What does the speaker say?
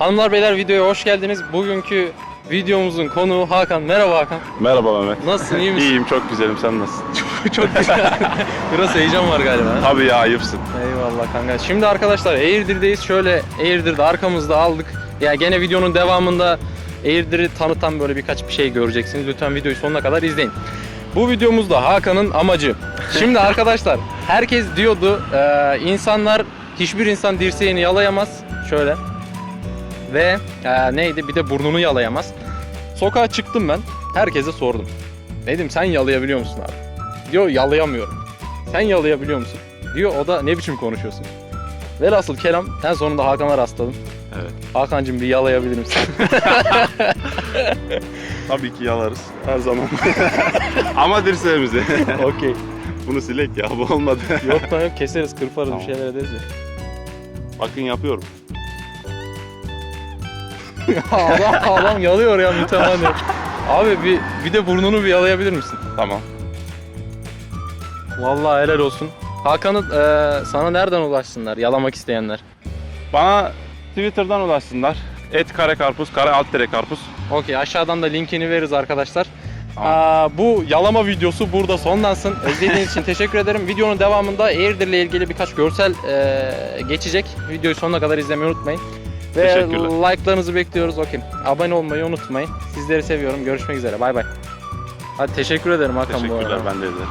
Hanımlar beyler videoya hoş geldiniz. Bugünkü videomuzun konuğu Hakan. Merhaba Hakan. Merhaba Mehmet. Nasılsın iyi misin? İyiyim çok güzelim sen nasılsın? Çok güzel. Biraz heyecan var galiba. ha? Tabii ya ayıpsın. Eyvallah kanka. Şimdi arkadaşlar Airdir'deyiz. Şöyle Airdir'de arkamızda aldık. Ya gene videonun devamında Airdir'i tanıtan böyle birkaç bir şey göreceksiniz. Lütfen videoyu sonuna kadar izleyin. Bu videomuzda Hakan'ın amacı. Şimdi arkadaşlar herkes diyordu e, insanlar hiçbir insan dirseğini yalayamaz. Şöyle. Ve e, neydi bir de burnunu yalayamaz. Sokağa çıktım ben. Herkese sordum. Dedim sen yalayabiliyor musun abi? Diyor yalayamıyorum. Sen yalayabiliyor musun? Diyor o da ne biçim konuşuyorsun? Velhasıl kelam en sonunda Hakan'a rastladım. Evet. Hakan'cığım bir yalayabilir misin? Tabii ki yalarız her zaman. Ama dirseğimizi. Okey. Bunu silek ya bu olmadı. Yok lan yok keseriz kırparız Tamam. bir şeyler ederiz ya. Bakın yapıyorum. adam, adam yalıyor ya mütemadi. Abi bir, bir de burnunu bir yalayabilir misin? Tamam. Vallahi helal olsun. Hakan'ı e, sana nereden ulaşsınlar yalamak isteyenler? Bana Twitter'dan ulaşsınlar. Et kare karpuz, kare alt tere karpuz. Okey aşağıdan da linkini veririz arkadaşlar. Tamam. Aa, bu yalama videosu burada sonlansın. İzlediğiniz için teşekkür ederim. Videonun devamında Airdir ile ilgili birkaç görsel e, geçecek. Videoyu sonuna kadar izlemeyi unutmayın. Ve Teşekkürler. like'larınızı bekliyoruz. Okey. Abone olmayı unutmayın. Sizleri seviyorum. Görüşmek üzere. Bay bay. Hadi teşekkür ederim Hakan bu Teşekkürler arada. ben de ederim.